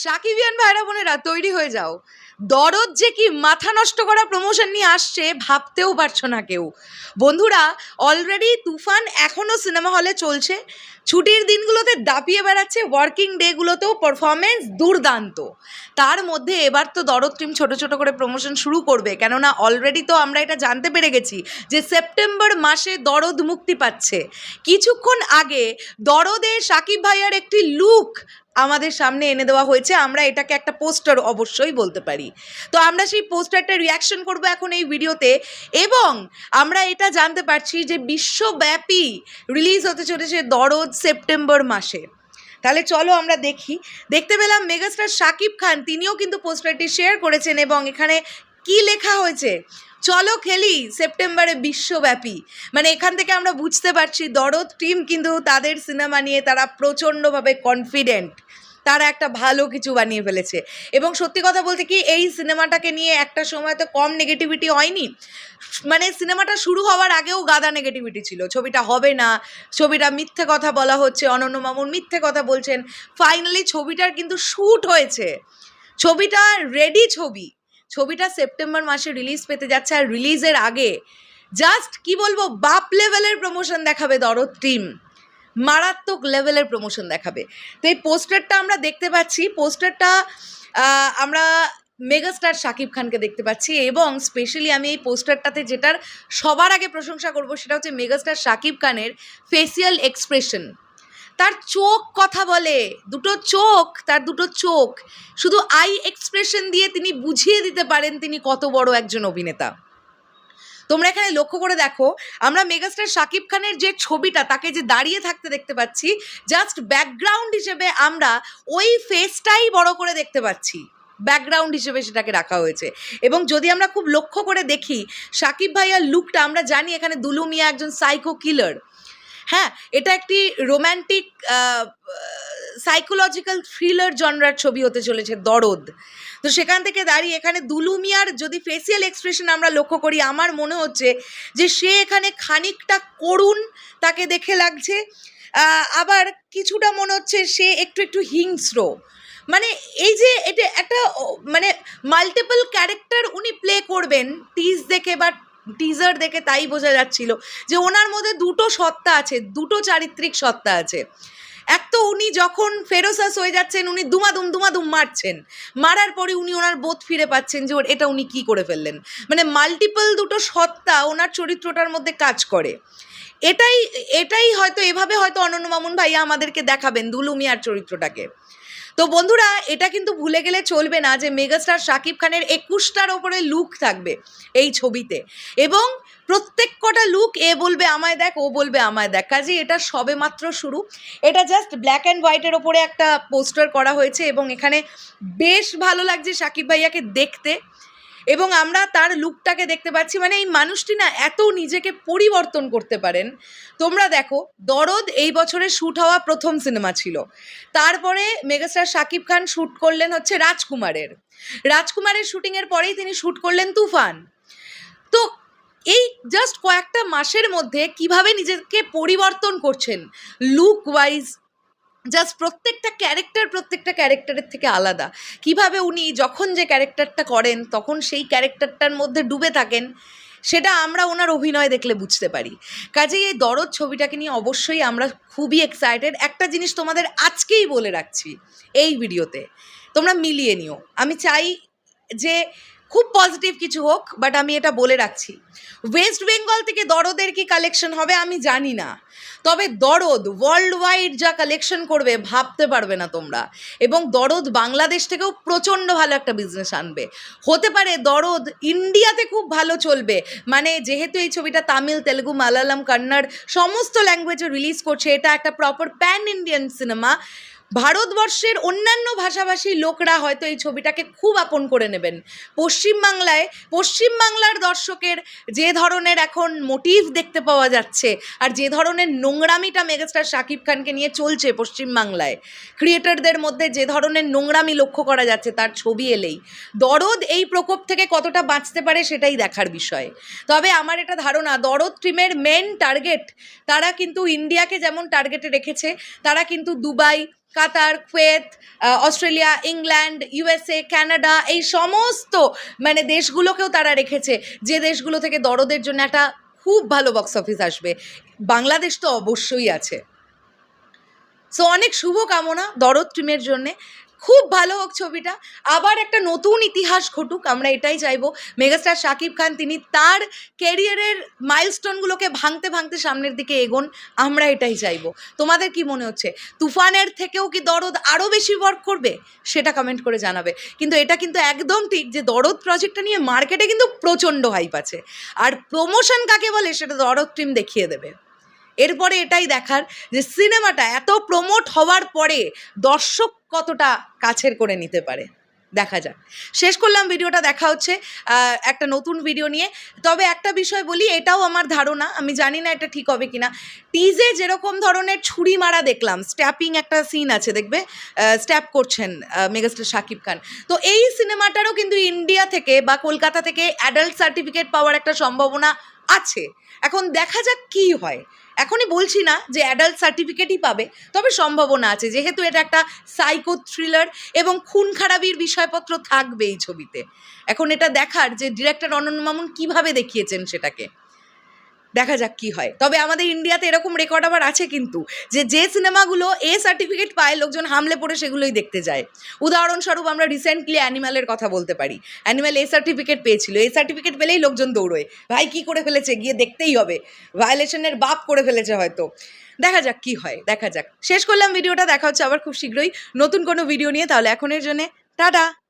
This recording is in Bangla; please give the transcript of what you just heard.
সাকিবিয়ান ভাইরা বোনেরা, তৈরি হয়ে যাও। দরদ যে কি মাথা নষ্ট করা প্রমোশন নিয়ে আসছে, ভাবতেও পারছ না কেউ। বন্ধুরা অলরেডি তুফান এখনও সিনেমা হলে চলছে। ছুটির দিনগুলোতে দাপিয়ে বেড়াচ্ছে ওয়ার্কিং ডেগুলোতেও পারফরমেন্স দুর্দান্ত। তার মধ্যে এবার তো দরদ টিম ছোট ছোট করে প্রমোশন শুরু করবে। কেননা অলরেডি তো আমরা এটা জানতে পেরে গেছি যে সেপ্টেম্বর মাসে দরদ মুক্তি পাচ্ছে। কিছুক্ষণ আগে দরদে সাকিব ভাইয়ার একটি লুক আমাদের সামনে এনে দেওয়া হয়েছে, আমরা এটাকে একটা পোস্টার অবশ্যই বলতে পারি। তো আমরা সেই পোস্টারটা রিয়াকশন করব এখন এই ভিডিওতে এবং আমরা এটা জানতে পারছি যে বিশ্বব্যাপী রিলিজ হতে চলেছে দরদ সেপ্টেম্বর মাসে। তাহলে চলো আমরা দেখি। দেখতে পেলাম মেগাস্টার শাকিব খান, তিনিও কিন্তু পোস্টারটি শেয়ার করেছেন এবং এখানে কি লেখা হয়েছে? চলো খেলি, সেপ্টেম্বরে বিশ্বব্যাপী। মানে এখান থেকে আমরা বুঝতে পারছি, দরদ টিম কিন্তু তাদের সিনেমা নিয়ে তারা প্রচণ্ডভাবে কনফিডেন্ট তারা একটা ভালো কিছু বানিয়ে ফেলেছে। এবং সত্যি কথা বলতে কি, এই সিনেমাটাকে নিয়ে একটা সময় তো কম নেগেটিভিটি হয়নি। মানে সিনেমাটা শুরু হওয়ার আগেও গাদা নেগেটিভিটি ছিল। ছবিটা হবে না, ছবিটা মিথ্যে কথা বলা হচ্ছে, অনন্য মামুন মিথ্যে কথা বলছেন। ফাইনালি ছবিটার কিন্তু শ্যুট হয়েছে। ছবিটা রেডি ছবি। ছবিটা সেপ্টেম্বর মাসে রিলিজ পেতে যাচ্ছে আর রিলিজের আগে জাস্ট কি বলব, বাপ লেভেলের প্রমোশন দেখাবে দরদ টিম মারাত্মক লেভেলের প্রমোশন দেখাবে। তো এই পোস্টারটা আমরা দেখতে পাচ্ছি পোস্টারটা আমরা মেগাস্টার শাকিব খানকে দেখতে পাচ্ছি এবং স্পেশালি আমি এই পোস্টারটাতে যেটার সবার আগে প্রশংসা করব সেটা হচ্ছে মেগাস্টার শাকিব খানের ফেসিয়াল এক্সপ্রেশন তার চোখ কথা বলে। দুটো চোখ, তার দুটো চোখ। শুধু আই এক্সপ্রেশন দিয়ে তিনি বুঝিয়ে দিতে পারেন তিনি কত বড় একজন অভিনেতা। তোমরা এখানে লক্ষ্য করে দেখো, আমরা মেগাস্টার শাকিব খানের যে ছবিটা, তাকে যে দাঁড়িয়ে থাকতে দেখতে পাচ্ছি জাস্ট ব্যাকগ্রাউন্ড হিসেবে আমরা ওই ফেসটাই বড় করে দেখতে পাচ্ছি। ব্যাকগ্রাউন্ড হিসেবে সেটাকে রাখা হয়েছে। এবং যদি আমরা খুব লক্ষ্য করে দেখি সাকিব ভাইয়ার লুকটা আমরা জানি এখানে দুলু মিয়া একজন সাইকো কিলার হ্যাঁ এটা একটি রোম্যান্টিক সাইকোলজিক্যাল থ্রিলার জনরার ছবি হতে চলেছে, দরদ। তো সেখান থেকে দাঁড়িয়ে এখানে দুলুমিয়ার যদি ফেসিয়াল এক্সপ্রেশন আমরা লক্ষ্য করি, আমার মনে হচ্ছে যে সে এখানে খানিকটা করুণ তাকে দেখে লাগছে। আবার কিছুটা মনে হচ্ছে সে একটু একটু হিংস্র। মানে এই যে এটা একটা মানে মাল্টিপল ক্যারেক্টার উনি প্লে করবেন টিজ দেখে বা টিজার দেখে তাই বোঝা যাচ্ছিল যে ওনার মধ্যে দুটো সত্তা আছে, দুটো চারিত্রিক সত্তা আছে। এক তো উনি যখন ফেরোসাস হয়ে যাচ্ছেন, উনি দুমাদুম দুমাদুম মারছেন। মারার পরে উনি ওনার বোধ ফিরে পাচ্ছেন যে এটা উনি কি করে ফেললেন। মানে মাল্টিপল দুটো সত্তা ওনার চরিত্রটার মধ্যে কাজ করে। এটাই এটাই হয়তো, এভাবে হয়তো অনন্য মামুন ভাইয়া আমাদেরকে দেখাবেন দুলুমিয়ার চরিত্রটাকে। তো বন্ধুরা, এটা কিন্তু ভুলে গেলে চলবে না যে মেগাস্টার শাকিব খানের একুশটার ওপরে লুক থাকবে এই ছবিতে। এবং প্রত্যেক কটা লুক এ বলবে, আমায় দেখ, ও বলবে, আমায় দেখ। কাজে এটা সবে মাত্র শুরু। এটা জাস্ট ব্ল্যাক অ্যান্ড হোয়াইটের ওপরে একটা পোস্টার করা হয়েছে এবং এখানে বেশ ভালো লাগছে শাকিব ভাইয়াকে দেখতে। এবং আমরা তার লুকটাকে দেখতে পাচ্ছি। মানে এই মানুষটি না এত নিজেকে পরিবর্তন করতে পারেন। তোমরা দেখো, দরদ এই বছরে শ্যুট হওয়া প্রথম সিনেমা ছিল। তারপরে মেগাস্টার শাকিব খান শ্যুট করলেন হচ্ছে রাজকুমারের। রাজকুমারের শুটিংয়ের পরেই তিনি শ্যুট করলেন তুফান। তো এই জাস্ট কয়েকটা মাসের মধ্যে কীভাবে নিজেকে পরিবর্তন করছেন? লুক ওয়াইজ জাস্ট প্রত্যেকটা ক্যারেক্টার প্রত্যেকটা ক্যারেক্টারের থেকে আলাদা। কীভাবে উনি যখন যে ক্যারেক্টারটা করেন, তখন সেই ক্যারেক্টারটার মধ্যে ডুবে থাকেন, সেটা আমরা ওনার অভিনয় দেখলে বুঝতে পারি। কাজেই এই দরদ ছবিটাকে নিয়ে অবশ্যই আমরা খুবই এক্সাইটেড একটা জিনিস তোমাদের আজকেই বলে রাখছি, এই ভিডিওতে তোমরা মিলিয়ে নিও। আমি চাই যে খুব পজিটিভ কিছু হোক বাট আমি এটা বলে রাখছি। ওয়েস্ট বেঙ্গল থেকে দরদের কি কালেকশন হবে আমি জানি না। তবে দরদ ওয়ার্ল্ড ওয়াইড যা কালেকশন করবে ভাবতে পারবে না তোমরা। এবং দরদ বাংলাদেশ থেকেও প্রচণ্ড ভালো একটা বিজনেস আনবে। হতে পারে দরদ ইন্ডিয়াতে খুব ভালো চলবে। মানে যেহেতু এই ছবিটা তামিল, তেলেগু, মালায়ালাম, কন্নড় সমস্ত ল্যাঙ্গুয়েজে রিলিজ করছে, এটা একটা প্রপার প্যান ইন্ডিয়ান সিনেমা ভারতবর্ষের অন্যান্য ভাষাভাষী লোকরা হয়তো এই ছবিটাকে খুব আপন করে নেবেন। পশ্চিমবাংলায় পশ্চিমবাংলার দর্শকের যে ধরনের এখন মোটিভ দেখতে পাওয়া যাচ্ছে আর যে ধরনের নোংরামিটা মেগাস্টার শাকিব খানকে নিয়ে চলছে পশ্চিমবাংলায় ক্রিয়েটারদের মধ্যে যে ধরনের নোংরামি লক্ষ্য করা যাচ্ছে তার ছবি এলেই। দরদ এই প্রকোপ থেকে কতটা বাঁচতে পারে সেটাই দেখার বিষয়। তবে আমার এটা ধারণা, দরদ টিমের মেন টার্গেট তারা কিন্তু ইন্ডিয়াকে যেমন টার্গেটে রেখেছে, তারা কিন্তু Dubai Qatar, Kuwait Australia, England, USA Canada এই সমস্ত মানে দেশগুলোকেও তারা রেখেছে। যে দেশগুলো থেকে দরদের জন্য একটা খুব ভালো বক্স অফিস আসবে, বাংলাদেশ তো অবশ্যই আছে। সো অনেক শুভকামনা দরদ টিমের জন্যে। খুব ভালো হোক ছবিটা। আবার একটা নতুন ইতিহাস ঘটুক, আমরা এটাই চাইব। মেগাস্টার শাকিব খান, তিনি তার ক্যারিয়ারের মাইলস্টোনগুলোকে ভাঙতে ভাঙতে সামনের দিকে এগোন, আমরা এটাই চাইব। তোমাদের কি মনে হচ্ছে? তুফানের থেকেও কি দরদ আরও বেশি ওয়ার্ক করবে? সেটা কমেন্ট করে জানাবে। কিন্তু এটা কিন্তু একদম ঠিক যে দরদ প্রজেক্টটা নিয়ে মার্কেটে কিন্তু প্রচণ্ড হাইপ আছে। আর প্রমোশন কাকে বলে, সেটা দরদ টিম দেখিয়ে দেবে। এরপরে এটাই দেখার যে সিনেমাটা এত প্রমোট হওয়ার পরে দর্শক কতটা কাছের করে নিতে পারে। দেখা যাক। শেষ করলাম, ভিডিওটা দেখা হচ্ছে একটা নতুন ভিডিও নিয়ে। তবে একটা বিষয় বলি, এটাও আমার ধারণা, আমি জানি না এটা ঠিক হবে কিনা। টিজে যেরকম ধরনের ছুরি মারা দেখলাম, স্ট্যাপিং একটা সিন আছে, দেখবে? স্ট্যাপ করছেন মেগাস্টার শাকিব খান। তো এই সিনেমাটারও কিন্তু ইন্ডিয়া থেকে বা কলকাতা থেকে অ্যাডাল্ট সার্টিফিকেট পাওয়ার একটা সম্ভাবনা আছে। এখন দেখা যাক কি হয়। এখনই বলছি না যে অ্যাডাল্ট সার্টিফিকেটই পাবে, তবে সম্ভাবনা আছে। যেহেতু এটা একটা সাইকো থ্রিলার এবং খুন খারাপির বিষয়পত্র থাকবে এই ছবিতে। এখন এটা দেখার যে ডিরেক্টর অনন্য মামুন কীভাবে দেখিয়েছেন সেটাকে? দেখা যাক কি হয়। তবে আমাদের ইন্ডিয়াতে এরকম রেকর্ড আবার আছে কিন্তু, যে যে সিনেমাগুলো এ সার্টিফিকেট পায়, লোকজন হামলে পড়ে সেগুলোই দেখতে যায়। উদাহরণস্বরূপ আমরা রিসেন্টলি অ্যানিম্যালের কথা বলতে পারি। অ্যানিম্যাল এ সার্টিফিকেট পেয়েছিল, এ সার্টিফিকেট পেলেই লোকজন দৌড়োয়। ভাই, কি করে ফেলেছে? গিয়ে দেখতেই হবে। ভায়োলেশনের বাপ করে ফেলেছে হয়তো। দেখা যাক কি হয়, দেখা যাক। শেষ করলাম, ভিডিওটা। দেখা হচ্ছে আবার খুব শীঘ্রই। নতুন কোনো ভিডিও নিয়ে, তাহলে এখনের জন্যে, টাটা!